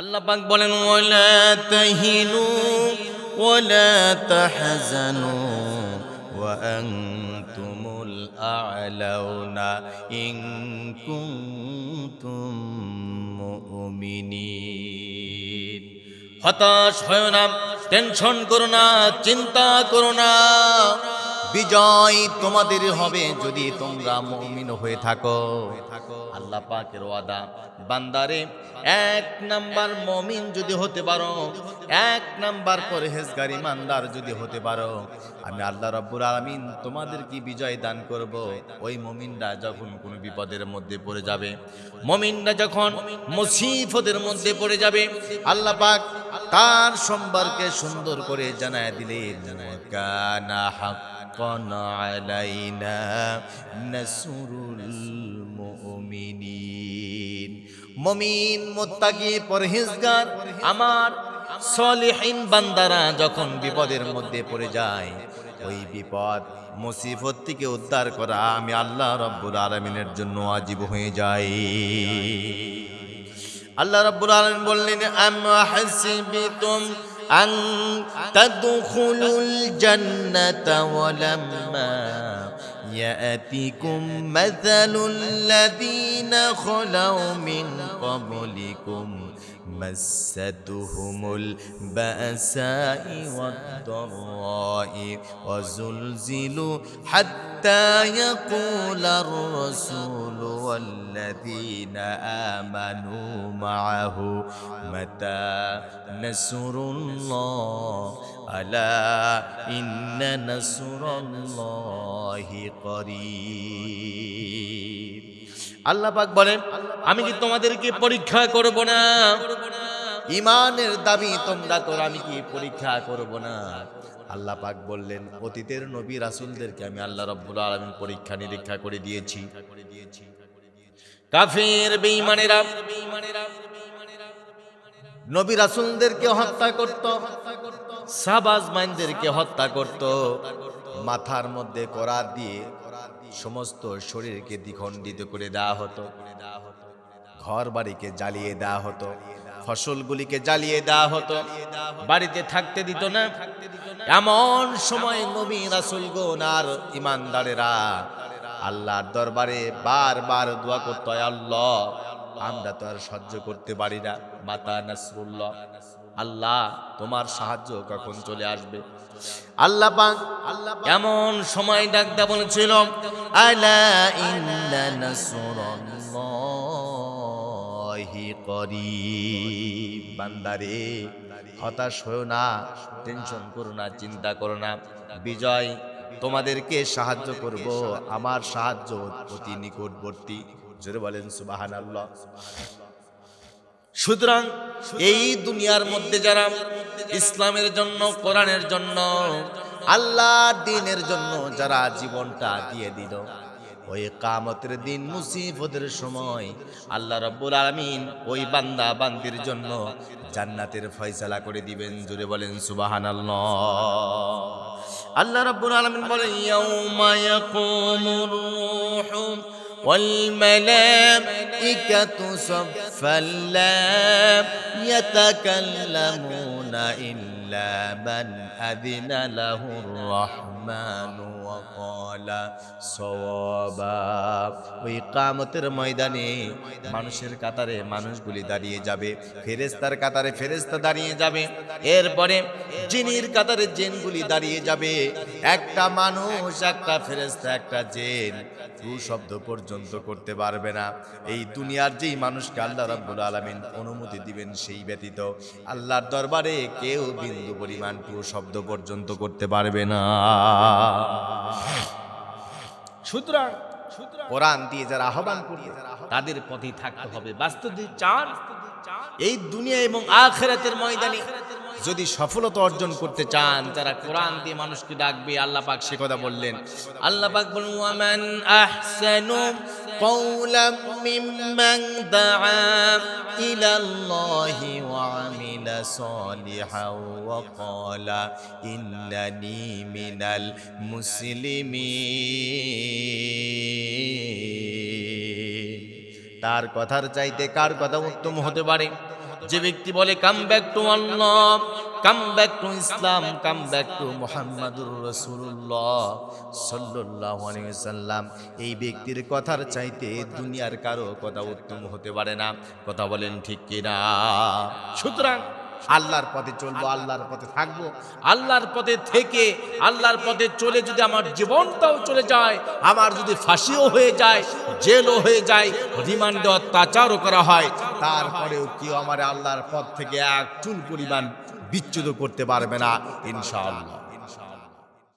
আল্লাহ পাক বলেন, ওয়ালা তাহিনু ওয়ালা তাহজানু ওয়া আনতুমুল আ'লাউনা ইন কুনতুম মুমিনিন। হতাশ হয় না, টেনশন করো না, চিন্তা করো না। বিজয় তোমাদের হবে যদি তোমরা মুমিন হয়ে থাকো। আল্লাহ পাকের ওয়াদা। বান্দারে, এক নাম্বার মমিন যদি হতে পারো, এক নাম্বার পরহেজগার ইমানদার যদি হতে পারো, আমি আল্লাহ রব্বুর আলমিন তোমাদের কি বিজয় দান করব? ওই মমিনরা যখন কোনো বিপদের মধ্যে পড়ে যাবে, মমিনরা যখন মুসিফতের মধ্যে পড়ে যাবে, আল্লাহ পাক তার সম্পর্কে সুন্দর করে জানায় দিলেন, কানা হাক্কান আলাইনা নাসরুল মুমিনিন মমিন মোত্তাকি পরহেজগার, আমার সলিহীন বান্দারা যখন বিপদের মধ্যে পড়ে যায়, ওই বিপদ, মুসিবত থেকে উদ্ধার করা আমি আল্লাহ রব্বুল আলমিনের জন্য আজীব হয়ে যাই আল্লাহ রব্বুল আলমিন বললেন, আম أن تدخلوا الجنة ولما يأتكم مثل الذين خلوا من قبلكم مستهم البأساء والضراء وزلزلوا حتى يقول الرسول والذين آمنوا معه متى نصر الله ألا إن نصر الله قريب আল্লাহ পাক বলেন, আমি কি তোমাদেরকে পরীক্ষা করব না, ইমানের দাবি তোমরা করো, আমি কি পরীক্ষা করব না? আল্লাহ পাক বললেন, অতীতের নবী রাসূলদেরকে আমি আল্লাহ রব্বুল আলামিন পরীক্ষা নিরীক্ষা করে দিয়েছি। কাফের, বেঈমানেরা, নবী রাসূলদেরকে হত্যা করত, সাবাজ মাইনদেরকে হত্যা করত, মাথার মধ্যে করাত দিয়ে সমস্ত শরীরকে দ্বিখণ্ডিত করে দেওয়া হতো। ঘর বাড়িকে জ্বালিয়ে দেওয়া হতো। ফসলগুলিকে জ্বালিয়ে দেওয়া হতো। বাড়িতে থাকতে দিত না। এমন সময় নবী রাসুলগণ আর ইমানদারেরা আল্লাহর দরবারে বারবার দোয়া করতে হয় আল্লাহ, আমরা তো আর সহ্য করতে পারি না। মাতা নাসরুল্লাহ। আল্লাহ তোমার সাহায্য কখন চলে আসবে? আল্লাহ পাক এমন সময় ডাকদা বলেছিল আলা ইন্না নাসরুল্লাহি করিব। বান্দারে হতাশ হয়েও না টেনশন করো না চিন্তা করো না। বিজয় তোমাদেরকে সাহায্য করব আমার সাহায্য অতি নিকটবর্তী। জোরে বলেন সুবাহান আল্লাহ সুতরাং এই দুনিয়ার মধ্যে যারা ইসলামের জন্য, কোরআনের জন্য আল্লাহ দিনের জন্য যারা জীবনটা দিয়ে দিল, ওই কামতের দিন, মুসিবতের সময় আল্লাহ রব্বুল আলমিন ওই বান্দা বান্দির জন্য জান্নাতের ফয়সালা করে দিবেন। জুড়ে বলেন সুবাহান আল্লাহ রব্বুল আলমিন বলেন, ইয়াউমা ইয়াকুমুর রূহু والملائكة صفا لا يتكلمون إلا من أذن له الرحمن وقال মাওলা সওয়াবা। ওই কামতের ময়দানে মানুষের কাতারে মানুষগুলি দাঁড়িয়ে যাবে ফেরেস্তার কাতারে ফেরেস্তা দাঁড়িয়ে যাবে। এরপরে জিনির কাতারে জেনগুলি দাঁড়িয়ে যাবে। একটা মানুষ, একটা ফেরেস্তা একটা জেন দু শব্দ পর্যন্ত করতে পারবে না। এই দুনিয়ার যেই মানুষকে আল্লাহ রাব্বুল আলামিন অনুমতি দিবেন সেই ব্যতীত আল্লাহর দরবারে কেউ বিন্দু পরিমাণ কেউ শব্দ পর্যন্ত করতে পারবে না। সুতরাং কোরআন দিয়ে যারা আহ্বান করবে তাদের পথে থাকতে হবে বাস্তবিক চান এই দুনিয়া এবং আখেরাতের ময়দানে যদি সফলতা অর্জন করতে চান যারা কোরআন দিয়ে মানুষকে ডাকবে আল্লাহ পাক সে কথা বললেন আল্লাহ পাক বলেন ওয়ামান আহসানু قولا ممن دعا إلى الله وعمل صالحا وقال إنني من المسلمين তার কথার চাইতে কার কথা উত্তম হতে পারে যে ব্যক্তি বলে come back to Allah come back to Islam come back to মোহাম্মদুর রসুল্লাহ সাল্লাহ সাল্লাম এই ব্যক্তির কথার চাইতে দুনিয়ার কারো কথা উত্তম হতে পারে না কথা বলেন ঠিক কিনা সুতরাং আল্লাহর পথে চলবো, আল্লাহর পথে থাকব। আল্লাহর পথে থেকে, আল্লাহর পথে চলে যদি আমার জীবনটাও চলে যায়, আমার যদি ফাঁসিও হয়ে যায়, জেলও হয়ে যায়, রিমান্ডে অত্যাচারও করা হয়, তারপরেও কেউ আমার আল্লাহর পথ থেকে এক চুল পরিমাণ বিচ্যুত করতে পারবে না, ইনশাআল্লাহ।